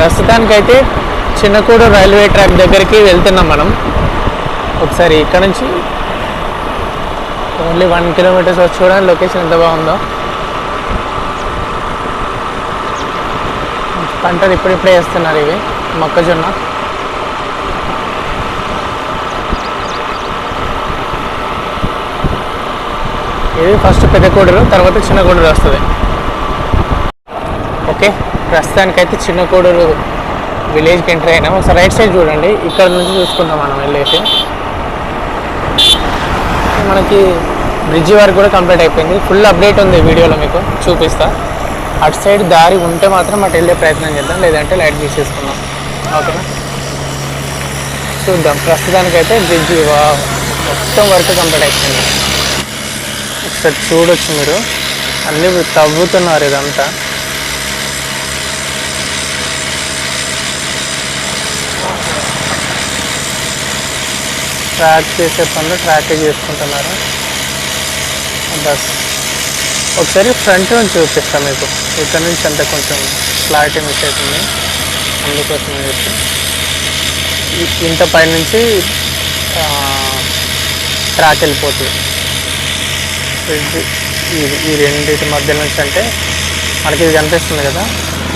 ప్రస్తుతానికైతే చిన్నకూడు railway track దగ్గరికి వెళ్తున్నాం మనం. ఒకసారి ఇక్కడ నుంచి ఓన్లీ వన్ కిలోమీటర్స్ వచ్చి చూడండి లొకేషన్ ఎంత బాగుందో. పంటలు ఇప్పుడిప్పుడే వేస్తున్నారు ఇవి మొక్కజొన్న. ఇది ఫస్ట్ పెద్ద కూడరు తర్వాత చిన్న కూడరు వస్తుంది. ఓకే. ప్రస్తుతానికైతే చిన్న కోడూరు విలేజ్కి ఎంటర్ అయినాం ఒకసారి రైట్ సైడ్ చూడండి. ఇక్కడ నుంచి చూసుకుందాం మనం వెళ్ళేసి. మనకి బ్రిడ్జి వరకు కూడా కంప్లీట్ అయిపోయింది. ఫుల్ అప్డేట్ ఉంది వీడియోలో మీకు. చూపిస్తా. అటు సైడ్ దారి ఉంటే మాత్రం అటు వెళ్ళే ప్రయత్నం చేద్దాం. లేదంటే లైట్ తీసేసుకుందాం. ఓకేనా? చూద్దాం. ప్రస్తుతానికైతే బ్రిడ్జి మొత్తం వరకు కంప్లీట్ అయిపోయింది. ఒకసారి చూడొచ్చు మీరు. అన్నీ తవ్వుతున్నారు ఇదంతా. ట్రాక్ చేసే పనులు ట్రాక్ చేసుకుంటున్నారు. బస్. ఒకసారి ఫ్రంట్ నుంచి చూపిస్తాను మీకు. ఇక్కడ నుంచి అంటే కొంచెం క్లారిటీ మిస్ అవుతుంది అందుకోసం చెప్పి ఇంత పైనుంచి ట్రాక్ వెళ్ళిపోతుంది. ఇది ఈ రెండింటి మధ్య నుంచి అంటే మనకి ఇది కనిపిస్తుంది కదా.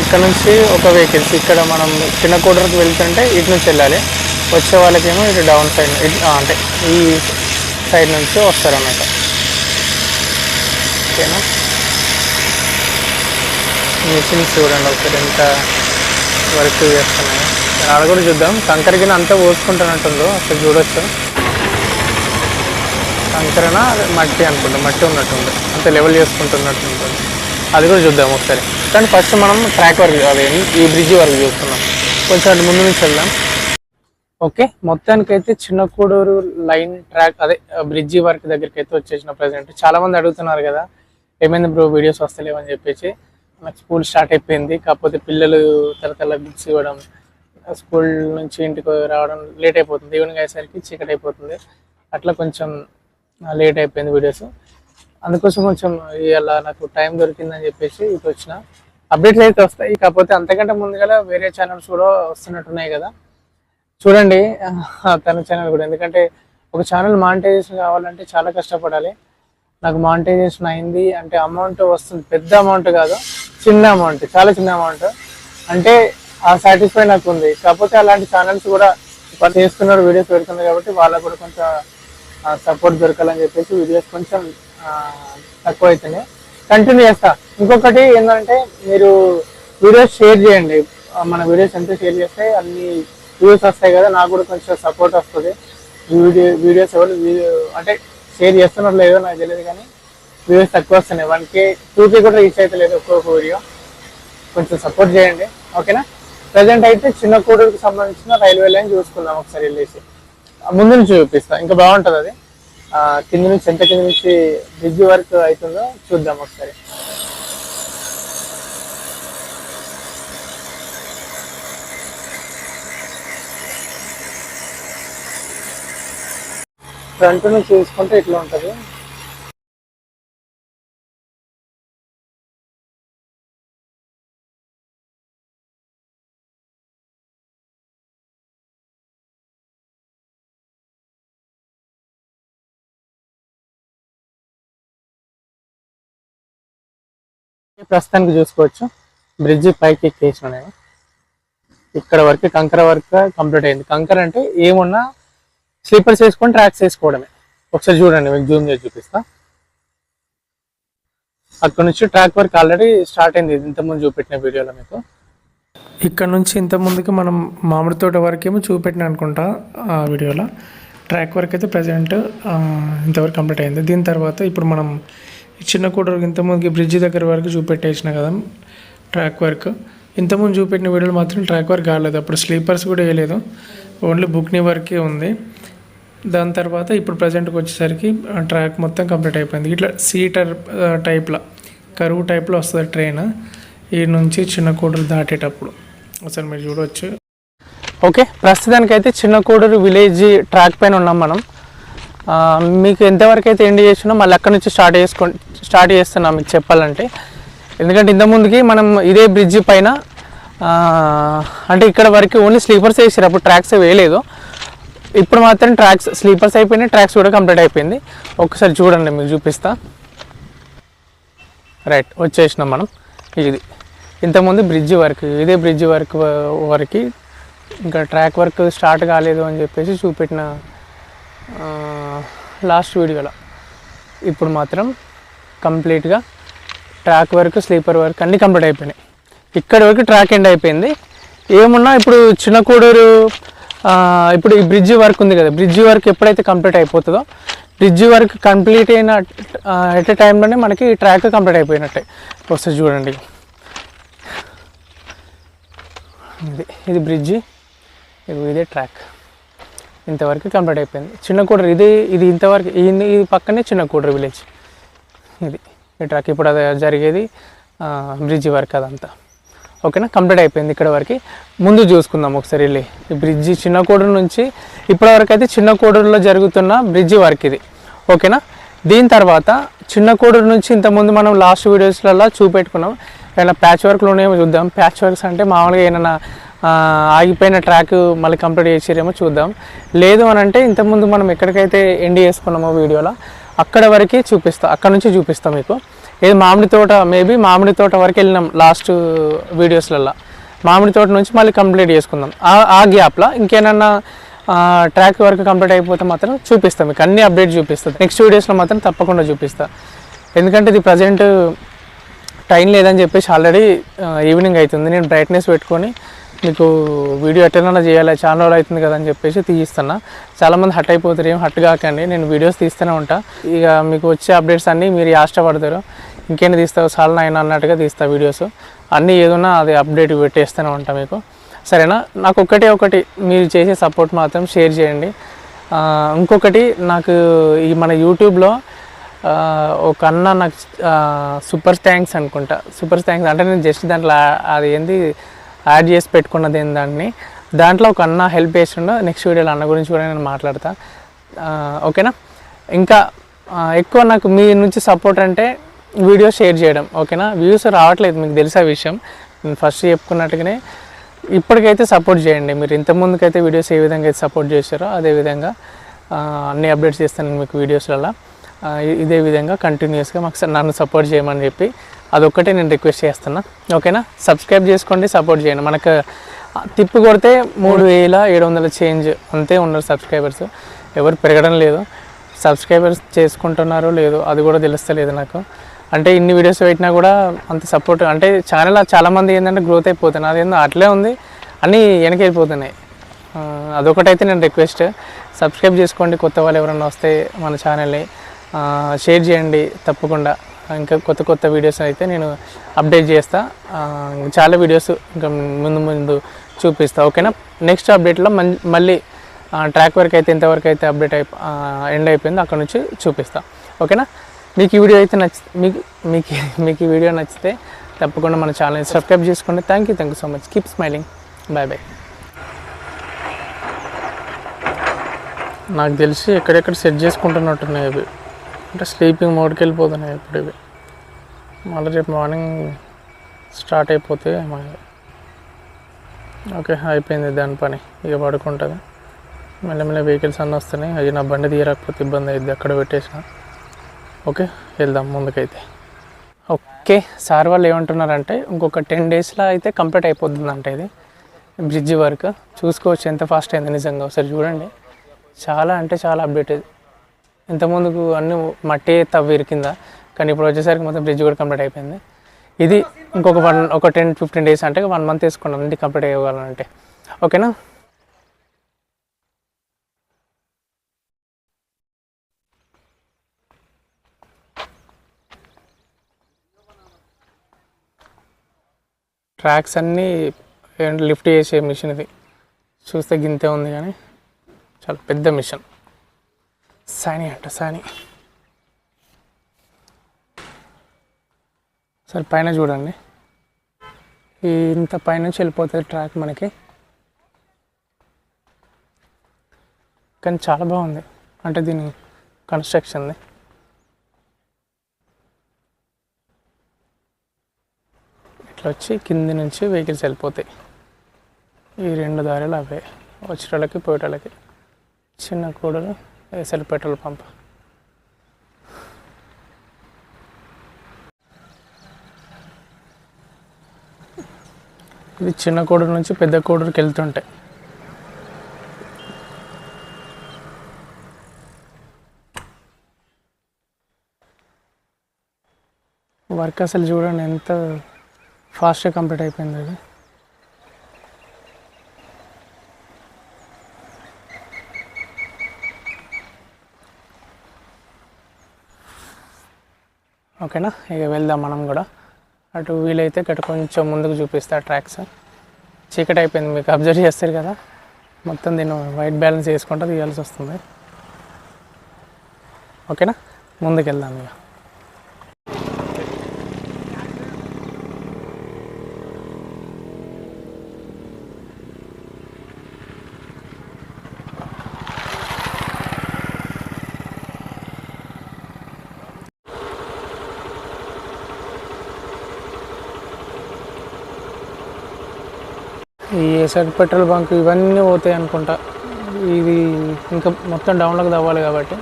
ఇక్కడ నుంచి ఒక వెహికల్స్ ఇక్కడ మనం చిన్న కూడరికి వెళ్తుంటే ఇటు నుంచి వెళ్ళాలి. వచ్చే వాళ్ళకేమో ఇటు డౌన్ సైడ్ ఇటు అంటే ఈ సైడ్ నుంచి వస్తారన్నమాట. ఓకేనా? మిషన్స్ చూడండి ఒకసారి ఎంత వర్క్ చేస్తున్నాయి. ఆడ కూడా చూద్దాం. కంకర గిన్నె అంతా పోసుకుంటున్నట్టుందో అక్కడ చూడొచ్చు. కంకరన మట్టి అనుకుంటా మట్టి ఉన్నట్టుంది. అంత లెవెల్ చేసుకుంటున్నట్టు ఉంటుంది అది కూడా చూద్దాం ఒకసారి. కానీ ఫస్ట్ మనం ట్రాక్ వరకు అదే ఈ బ్రిడ్జి వరకు చూస్తున్నాం. కొంచెం అటు ముందు నుంచి వెళ్దాం. ఓకే మొత్తానికైతే చిన్న కూడూరు లైన్ ట్రాక్ అదే బ్రిడ్జి వర్క్ దగ్గరికి అయితే వచ్చేసిన ప్రజెంట్. చాలా మంది అడుగుతున్నారు కదా ఏమైంది బ్రో వీడియోస్ వస్తలేవని చెప్పేసి. నాకు స్కూల్ స్టార్ట్ అయిపోయింది కాకపోతే పిల్లలు తరతల బుక్స్ ఇవ్వడం స్కూల్ నుంచి ఇంటికి రావడం లేట్ అయిపోతుంది. ఈవినింగ్ అయ్యేసరికి చీకటి అయిపోతుంది. అట్లా కొంచెం లేట్ అయిపోయింది వీడియోస్. అందుకోసం కొంచెం ఇలా నాకు టైం దొరికిందని చెప్పేసి ఇటు వచ్చిన. అప్డేట్లు అయితే వస్తాయి కాకపోతే అంతకంటే ముందుగా వేరే ఛానల్స్ కూడా వస్తున్నట్టున్నాయి కదా. చూడండి. తన ఛానల్ కూడా. ఎందుకంటే ఒక ఛానల్ మానిటైజేషన్ కావాలంటే చాలా కష్టపడాలి. నాకు మానిటైజేషన్ అయింది అంటే అమౌంట్ వస్తుంది. పెద్ద అమౌంట్ కాదు చిన్న అమౌంట్ చాలా చిన్న అమౌంట్ అంటే ఆ సాటిస్ఫై నాకు ఉంది. కాకపోతే అలాంటి ఛానల్స్ కూడా వాళ్ళు చేస్తున్నారు వీడియోస్ పెడుతున్నారు కాబట్టి వాళ్ళకు కూడా కొంచెం సపోర్ట్ దొరకాలని చెప్పేసి వీడియోస్ కొంచెం తక్కువ అవుతున్నాయి కంటిన్యూ చేస్తా. ఇంకొకటి ఏంటంటే మీరు వీడియోస్ షేర్ చేయండి. మన వీడియోస్ ఎంత షేర్ చేస్తే అన్ని వ్యూస్ వస్తాయి కదా నాకు కూడా కొంచెం సపోర్ట్ వస్తుంది. వీడియో వీడియోస్ ఎవరు వీడియో అంటే షేర్ చేస్తున్నారు లేదో నాకు తెలియదు కానీ వ్యూస్ తక్కువ వస్తున్నాయి. వన్ కే టూ కే కూడా రీచ్ అయితే లేదు ఒక్కొక్క వీడియో కొంచెం సపోర్ట్ చేయండి. ఓకేనా ప్రజెంట్ అయితే చిన్న కూడూరుకి సంబంధించిన రైల్వే లైన్ చూసుకుందాం ఒకసారి వెళ్ళేసి. ముందు నుంచి చూపిస్తాం. ఇంకా బాగుంటుంది అది. కింద నుంచి ఎంత కింద నుంచి బ్రిడ్జ్ వర్క్ అవుతుందో చూద్దాం ఒకసారి. ఫ్రంట్ నుంచి చూసుకుంటే ఇట్లా ఉంటుంది. ప్రస్తుతానికి చూసుకోవచ్చు. బ్రిడ్జి పైకి ఎక్కేసిన నేను ఇక్కడ వరకు కంకర వర్క్ కంప్లీట్ అయింది. కంకర అంటే ఏమున్నా స్లీపర్స్ వేసుకొని ట్రాక్స్ వేసుకోవడమే. ఒకసారి చూడండి మీకు జూమ్ చేసి చూపిస్తా. అక్కడ నుంచి ట్రాక్ వర్క్ ఆల్రెడీ స్టార్ట్ అయింది ఇంతకుముందు చూపెట్టిన వీడియోలో మీకు. ఇక్కడ నుంచి ఇంత ముందుకి మనం మామిడి తోట వరకేమో చూపెట్టిన అనుకుంటా ఆ వీడియోలో. ట్రాక్ వర్క్ అయితే ప్రజెంట్ ఇంతవరకు కంప్లీట్ అయింది. దీని తర్వాత ఇప్పుడు మనం చిన్న కూడరు ఇంతకుముందుకి బ్రిడ్జ్ దగ్గర వరకు చూపెట్టేసిన కదా ట్రాక్ వర్క్. ఇంతకుముందు చూపెట్టిన వీడియోలో మాత్రం ట్రాక్ వర్క్ కాలేదు అప్పుడు స్లీపర్స్ కూడా వేయలేదు. ఓన్లీ బుక్ని వరకే ఉంది. దాని తర్వాత ఇప్పుడు ప్రజెంట్కి వచ్చేసరికి ట్రాక్ మొత్తం కంప్లీట్ అయిపోయింది. ఇట్లా సీటర్ టైప్లో కరువు టైప్లో వస్తుంది ట్రైన్. ఈ నుంచి చిన్న కూడరు దాటేటప్పుడు. అసలు మీరు చూడవచ్చు ఓకే ప్రస్తుతానికైతే చిన్న కోడూరు విలేజ్ ట్రాక్ పైన ఉన్నాం మనం. మీకు ఎంతవరకు అయితే ఎండ్ చేసినా మళ్ళీ అక్కడ నుంచి స్టార్ట్ చేసుకో స్టార్ట్ చేస్తున్నాం మీకు చెప్పాలంటే. ఎందుకంటే ఇంతకుముందుకి మనం ఇదే బ్రిడ్జి పైన అంటే ఇక్కడ వరకు ఓన్లీ స్లీపర్స్ వేసారు అప్పుడు ట్రాక్స్ వేయలేదు. ఇప్పుడు మాత్రం ట్రాక్స్ స్లీపర్స్ అయిపోయినాయి ట్రాక్స్ కూడా కంప్లీట్ అయిపోయింది. ఒకసారి చూడండి మీకు చూపిస్తా. రైట్ వచ్చేసినాం మనం. ఇది. ఇంతకుముందు బ్రిడ్జ్ వర్క్ ఇదే బ్రిడ్జ్ వర్క్ వరకు ఇంకా ట్రాక్ వర్క్ స్టార్ట్ కాలేదు అని చెప్పేసి చూపెట్టిన లాస్ట్ వీడియోలో. ఇప్పుడు మాత్రం కంప్లీట్గా ట్రాక్ వర్క్ స్లీపర్ వర్క్ అన్నీ కంప్లీట్ అయిపోయినాయి. ఇక్కడ వరకు ట్రాక్ ఎండ్ అయిపోయింది. ఏమున్నా ఇప్పుడు చిన్న కూడూరు ఇప్పుడు ఈ బ్రిడ్జ్ వర్క్ ఉంది కదా బ్రిడ్జ్ వర్క్ ఎప్పుడైతే కంప్లీట్ అయిపోతుందో బ్రిడ్జ్ వర్క్ కంప్లీట్ అయిన ఎట్ ఏ టైంలోనే మనకి ట్రాక్ కంప్లీట్ అయిపోయినట్టే. వస్తుంది చూడండి. ఇది ఇది బ్రిడ్జి ఇది ఇదే ట్రాక్ ఇంతవరకు కంప్లీట్ అయిపోయింది. చిన్న కూడరు ఇది ఇది ఇంతవరకు ఈ ఇది పక్కనే చిన్న కూడరు విలేజ్ ఇది ఈ ట్రాక్ ఇప్పుడు అది జరిగేది బ్రిడ్జి వర్క్ అదంతా. ఓకేనా? కంప్లీట్ అయిపోయింది ఇక్కడ వరకు. ముందు చూసుకుందాం ఒకసారి వెళ్ళి. ఈ బ్రిడ్జి చిన్న కోడూరు నుంచి ఇప్పటి వరకు అయితే చిన్న కోడూరులో జరుగుతున్న బ్రిడ్జి వర్క్ ఇది. ఓకేనా? దీని తర్వాత చిన్న కోడూరు నుంచి ఇంతకుముందు మనం లాస్ట్ వీడియోస్లలో చూపెట్టుకున్నాం. ఏమైనా ప్యాచ్ వర్క్లోనేమో చూద్దాం. ప్యాచ్ వర్క్స్ అంటే మామూలుగా ఏమైనా ఆగిపోయిన ట్రాక్ మళ్ళీ కంప్లీట్ చేసిరేమో చూద్దాం. లేదు అని అంటే ఇంతకుముందు మనం ఎక్కడికైతే ఎండి చేసుకున్నామో వీడియోలో అక్కడ వరకే చూపిస్తాం అక్కడ నుంచి చూపిస్తాం మీకు. ఏది మామిడి తోట మేబీ మామిడి తోట వరకు వెళ్ళినాం లాస్ట్ వీడియోస్లలో మామిడి తోట నుంచి మళ్ళీ కంప్లీట్ చేసుకుందాం. ఆ- ఆ గ్యాప్లో ఇంకేనన్నా ట్రాక్ వరకు కంప్లీట్ అయిపోతే మాత్రం చూపిస్తాం. మీకు అన్ని అప్డేట్ చూపిస్తుంది నెక్స్ట్ వీడియోస్లో మాత్రం తప్పకుండా చూపిస్తా. ఎందుకంటే ఇది ప్రజెంట్ టైం లేదని చెప్పేసి ఆల్రెడీ ఈవినింగ్ అవుతుంది. నేను బ్రైట్నెస్ పెట్టుకొని మీకు వీడియో ఎట్లైనా చేయాలి చాలా రోజులు అవుతుంది కదా అని చెప్పేసి తీయిస్తున్నా. చాలామంది హట్ అయిపోతారు ఏం హట్ కాకండి నేను వీడియోస్ తీస్తూనే ఉంటా. ఇక మీకు వచ్చే అప్డేట్స్ అన్నీ మీరు ఆశపడతారు. ఇంకేంటి తీస్తావు? చాలా నాయన అన్నట్టుగా తీస్తా వీడియోస్. అన్నీ ఏదన్నా అది అప్డేట్ పెట్టేస్తూనే ఉంటా మీకు. సరేనా? నాకు ఒకటే ఒకటి మీరు చేసే సపోర్ట్ మాత్రం షేర్ చేయండి. ఇంకొకటి నాకు ఈ మన యూట్యూబ్లో ఒక అన్న నాకు సూపర్ థ్యాంక్స్ అనుకుంటా. సూపర్ థ్యాంక్స్ అంటే నేను జస్ట్ దాంట్లో అది ఏంది? యాడ్ చేసి పెట్టుకున్నది ఏందాన్ని దాన్ని దాంట్లో ఒక అన్న హెల్ప్ చేసిండు. నెక్స్ట్ వీడియోలో అన్న గురించి కూడా నేను మాట్లాడతా. ఓకేనా? ఇంకా ఎక్కువ నాకు మీ నుంచి సపోర్ట్ అంటే వీడియో షేర్ చేయడం ఓకేనా? వ్యూస్ రావట్లేదు మీకు తెలిసే విషయం. నేను ఫస్ట్ చెప్పుకున్నట్టుగానే ఇప్పటికైతే సపోర్ట్ చేయండి. మీరు ఇంతకుముందుకైతే వీడియోస్ ఏ విధంగా అయితే సపోర్ట్ చేశారో అదే విధంగా అన్ని అప్డేట్స్ చేస్తాను నేను మీకు వీడియోస్లలో ఇదే విధంగా కంటిన్యూస్గా మాకు నన్ను సపోర్ట్ చేయమని చెప్పి అదొక్కటే నేను రిక్వెస్ట్ చేస్తున్నా. ఓకేనా? సబ్స్క్రైబ్ చేసుకోండి సపోర్ట్ చేయండి. మనకు తిప్పు తిప్పి కొడితే మూడు వేల ఏడు వందల చేంజ్ అంతే ఉన్నారు సబ్స్క్రైబర్స్. ఎవరు పెరగడం లేదు. సబ్స్క్రైబర్స్ చేసుకుంటున్నారో లేదో అది కూడా తెలుస్తలేదు నాకు. అంటే ఇన్ని వీడియోస్ పెట్టినా కూడా అంత సపోర్ట్ అంటే ఛానల్ చాలామంది ఏంటంటే గ్రోత్ అయిపోతున్నాయి అదేందో అట్లే ఉంది అన్నీ వెనకైపోతున్నాయి. అదొకటైతే నేను రిక్వెస్ట్ సబ్స్క్రైబ్ చేసుకోండి కొత్త వాళ్ళు ఎవరైనా వస్తే మన ఛానల్ని షేర్ చేయండి తప్పకుండా. ఇంకా కొత్త కొత్త వీడియోస్ అయితే నేను అప్డేట్ చేస్తా. చాలా వీడియోస్ ఇంకా ముందు ముందు చూపిస్తా ఓకేనా? నెక్స్ట్ అప్డేట్లో మళ్ళీ ట్రాక్ వరకు అయితే ఎంతవరకు అయితే అప్డేట్ అయి ఎండ్ అయిపోయిందో. అక్కడ నుంచి చూపిస్తా ఓకేనా? మీకు ఈ వీడియో అయితే నచ్చి మీకు మీకు మీకు ఈ వీడియో నచ్చితే తప్పకుండా మన ఛానల్ని సబ్స్క్రైబ్ చేసుకోండి thank you thank you so much keep smiling bye bye నాకు తెలిసి ఎక్కడెక్కడ సెట్ చేసుకుంటున్నట్టున్నాయి అవి. అంటే స్లీపింగ్ మోడ్కి వెళ్ళిపోతున్నాయి ఇప్పుడు ఇవి. మళ్ళీ రేపు మార్నింగ్ స్టార్ట్ అయిపోతే మా- ఓకే అయిపోయింది దాని పని. ఇక పడుకుంటుంది. మెల్లమెల్ల వెహికల్స్ అన్నీ వస్తున్నాయి. అది నా బండి తీయరాకపోతే ఇబ్బంది అయింది అక్కడ పెట్టేసిన. ఓకే వెళ్దాం ముందుకైతే. ఓకే సార్ వాళ్ళు ఏమంటున్నారంటే ఇంకొక టెన్ డేస్లో అయితే కంప్లీట్ అయిపోతుందంట ఇది. Bridge work. చూసుకోవచ్చు ఎంత ఫాస్ట్ అయింది నిజంగా. ఒకసారి చూడండి. చాలా అంటే చాలా అప్డేట్ ఇంతకుముందుకు అన్ని మట్టి తవ్వేరు కింద కానీ ఇప్పుడు వచ్చేసరికి మొత్తం బ్రిడ్జ్ కూడా కంప్లీట్ అయిపోయింది. ఇది ఇంకొక వన్ ఒక టెన్ ఫిఫ్టీన్ డేస్ అంటే వన్ మంత్ వేసుకున్నాం ఇది కంప్లీట్ అయ్యగలంటే ఓకేనా? ట్రాక్స్ అన్నీ లిఫ్ట్ చేసే మిషన్ ఇది. చూస్తే గింతే ఉంది కానీ చాలా పెద్ద మిషన్. సాని అంట సాని. సరే పైన చూడండి. ఇంత పైనుంచి వెళ్ళిపోతుంది ట్రాక్ మనకి. కానీ చాలా బాగుంది. అంటే దీని కన్స్ట్రక్షన్ది ఇట్లా ఇట్లా వచ్చి కింది నుంచి వెహికల్స్ వెళ్ళిపోతాయి. ఈ రెండు దారిలు అవే. వచ్చేటోళ్ళకి పోయేటోళ్ళకి. చిన్న కూడలు. SL petrol pump. ఇది చిన్న కోడూరు నుంచి పెద్ద కోడూరుకి వెళ్తుంటాయి వర్క్ అసలు చూడండి ఎంత ఫాస్ట్గా కంప్లీట్ అయిపోయింది అది. ఓకేనా? ఇక వెళ్దాం మనం కూడా. అటు వీలైతే ఇక్కడ కొంచెం ముందుకు చూపిస్తా ట్రాక్స్ చీకటి అయిపోయింది మీకు అబ్జర్వ్ చేస్తారు కదా. మొత్తం దీన్ని వైట్ బ్యాలెన్స్ చేసుకుంటూ తీయాల్సి వస్తుంది. ఓకేనా? ముందుకు వెళ్దాం ఇక. ఈ సైడ్ పెట్రోల్ బంక్ ఇవన్నీ పోతాయి అనుకుంటా. ఇది ఇంకా మొత్తం డౌన్లోకి తవ్వాలి కాబట్టి.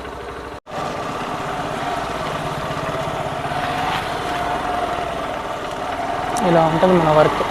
ఇలా ఉంటుంది మన వర్క్.